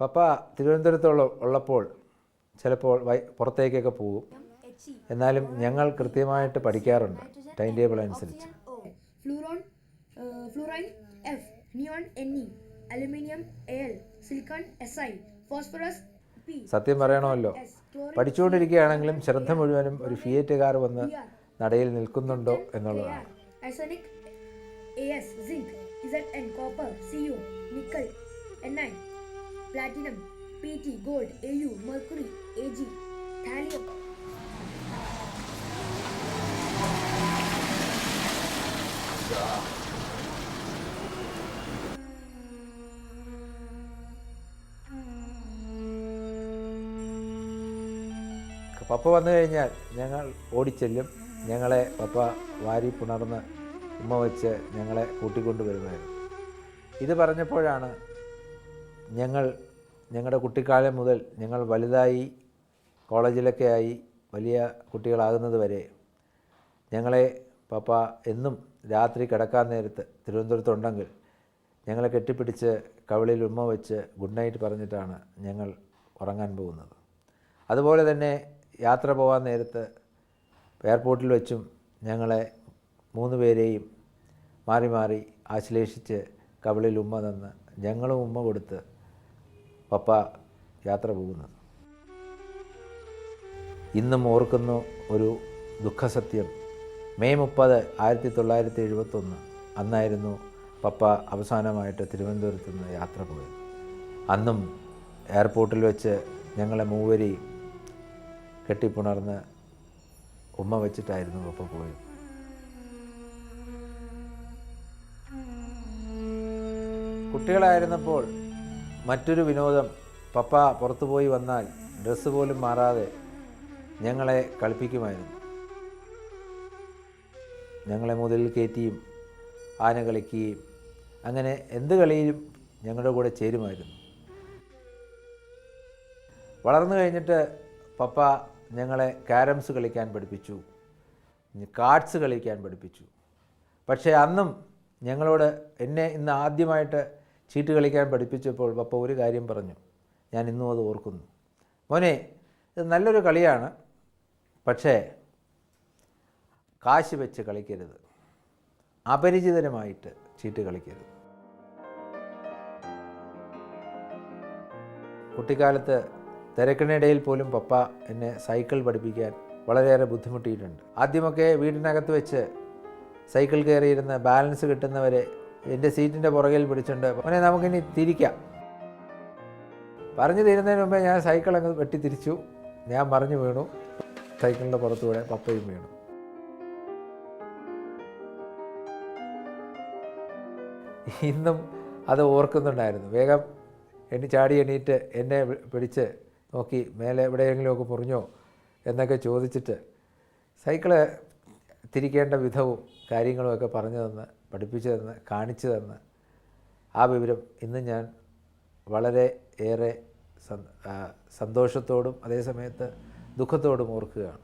പപ്പ തിരുവനന്തപുരത്തുള്ള ഉള്ളപ്പോൾ ചിലപ്പോൾ വൈ പുറത്തേക്കൊക്കെ പോകും എന്നാലും ഞങ്ങൾ കൃത്യമായിട്ട് പഠിക്കാറുണ്ട് ടൈം ടേബിൾ അനുസരിച്ച് ഫ്ലൂറോൺ fluorine Al. Silicon Si. Phosphorus P. സത്യം പറയണമല്ലോ പഠിച്ചുകൊണ്ടിരിക്കുകയാണെങ്കിലും ശ്രദ്ധ മുഴുവനും ഒരു ഫിയേറ്റ് കാർ വന്ന് നടയിൽ നിൽക്കുന്നുണ്ടോ എന്നുള്ളതാണ്. Zinc Cu. Nickel Ni. Platinum A U mercury A G thallium. പപ്പ വന്നു കഴിഞ്ഞാൽ ഞങ്ങൾ ഓടിച്ചെല്ലും. ഞങ്ങളെ പപ്പ വാരി പുണർന്ന് ഉമ്മ വെച്ച് ഞങ്ങളെ കൂട്ടിക്കൊണ്ടുവരുമായിരുന്നു. ഇത് പറഞ്ഞപ്പോഴാണ് ഞങ്ങൾ ഞങ്ങളുടെ കുട്ടിക്കാലം മുതൽ ഞങ്ങൾ വലുതായി കോളേജിലൊക്കെ ആയി വലിയ കുട്ടികളാകുന്നത് വരെ ഞങ്ങളെ പപ്പ എന്നും രാത്രി കിടക്കാൻ നേരത്ത് തിരുവനന്തപുരത്തുണ്ടെങ്കിൽ ഞങ്ങളെ കെട്ടിപ്പിടിച്ച് കവിളിൽ ഉമ്മ വെച്ച് ഗുഡ് നൈറ്റ് പറഞ്ഞിട്ടാണ് ഞങ്ങൾ ഉറങ്ങാൻ പോകുന്നത്. അതുപോലെ തന്നെ യാത്ര പോകാൻ നേരത്ത് എയർപോർട്ടിൽ വെച്ചും ഞങ്ങളെ മൂന്ന് പേരെയും മാറി മാറി ആശ്ലേഷിച്ച് കവിളിൽ ഉമ്മ തന്ന് ഞങ്ങളും ഉമ്മ കൊടുത്ത് പപ്പ യാത്ര പോകുന്നത്. ഇന്നും ഓർക്കുന്നു ഒരു ദുഃഖസത്യം. മെയ് മുപ്പത് ആയിരത്തി തൊള്ളായിരത്തി എഴുപത്തൊന്ന് അന്നായിരുന്നു പപ്പ അവസാനമായിട്ട് തിരുവനന്തപുരത്ത് നിന്ന് യാത്ര പോയത്. അന്നും എയർപോർട്ടിൽ വെച്ച് ഞങ്ങളെ മൂവരി കെട്ടിപ്പുണർന്ന് ഉമ്മ വെച്ചിട്ടായിരുന്നു പപ്പ പോയത്. കുട്ടികളായിരുന്നപ്പോൾ മറ്റൊരു വിനോദം പപ്പ പുറത്തു പോയി വന്നാൽ ഡ്രസ്സ് പോലും മാറാതെ ഞങ്ങളെ കളിപ്പിക്കുമായിരുന്നു. ഞങ്ങളെ മുതലിൽ കയറ്റിയും ആന കളിക്കുകയും അങ്ങനെ എന്ത് കളിയിലും ഞങ്ങളുടെ കൂടെ ചേരുമായിരുന്നു. വളർന്നു കഴിഞ്ഞിട്ട് പപ്പ ഞങ്ങളെ ക്യാരംസ് കളിക്കാൻ പഠിപ്പിച്ചു കാർഡ്സ് കളിക്കാൻ പഠിപ്പിച്ചു. പക്ഷേ അന്നും ഞങ്ങളോട് എന്നെ ഇന്ന് ആദ്യമായിട്ട് ചീട്ട് കളിക്കാൻ പഠിപ്പിച്ചപ്പോൾ പപ്പ ഒരു കാര്യം പറഞ്ഞു. ഞാൻ ഇന്നും അത് ഓർക്കുന്നു. മോനെ ഇത് നല്ലൊരു കളിയാണ്. പക്ഷേ കാശ് വെച്ച് കളിക്കരുത്. അപരിചിതരമായിട്ട് ചീട്ട് കളിക്കരുത്. കുട്ടിക്കാലത്ത് തിരക്കിനിടയിൽ പോലും പപ്പ എന്നെ സൈക്കിൾ പഠിപ്പിക്കാൻ വളരെയേറെ ബുദ്ധിമുട്ടിയിട്ടുണ്ട്. ആദ്യമൊക്കെ വീടിനകത്ത് വെച്ച് സൈക്കിൾ കയറിയിരുന്ന് ബാലൻസ് കിട്ടുന്നവരെ എന്റെ സീറ്റിന്റെ പുറകിൽ പിടിച്ചുണ്ട് അവനെ നമുക്കിനി തിരിക്കാം. പറഞ്ഞു തീരുന്നതിന് മുമ്പേ ഞാൻ സൈക്കിൾ അങ്ങ് വെട്ടി തിരിച്ചു ഞാൻ മറിഞ്ഞു വീണു. സൈക്കിളിന്റെ പുറത്തുകൂടെ പപ്പയും വീണു. ഇന്നും അത് ഓർക്കുന്നുണ്ടായിരുന്നു. വേഗം എണ്ണി ചാടി എണീറ്റ് എന്നെ പിടിച്ച് നോക്കി മേലെ എവിടെയെങ്കിലുമൊക്കെ മുറിഞ്ഞോ എന്നൊക്കെ ചോദിച്ചിട്ട് സൈക്കിൾ തിരിക്കേണ്ട വിധവും കാര്യങ്ങളുമൊക്കെ പറഞ്ഞു തന്ന് പഠിപ്പിച്ചു തന്ന് കാണിച്ചു തന്ന്. ആ വിവരം ഇന്ന് ഞാൻ വളരെ ഏറെ സന്തോഷത്തോടും അതേസമയത്ത് ദുഃഖത്തോടും ഓർക്കുകയാണ്.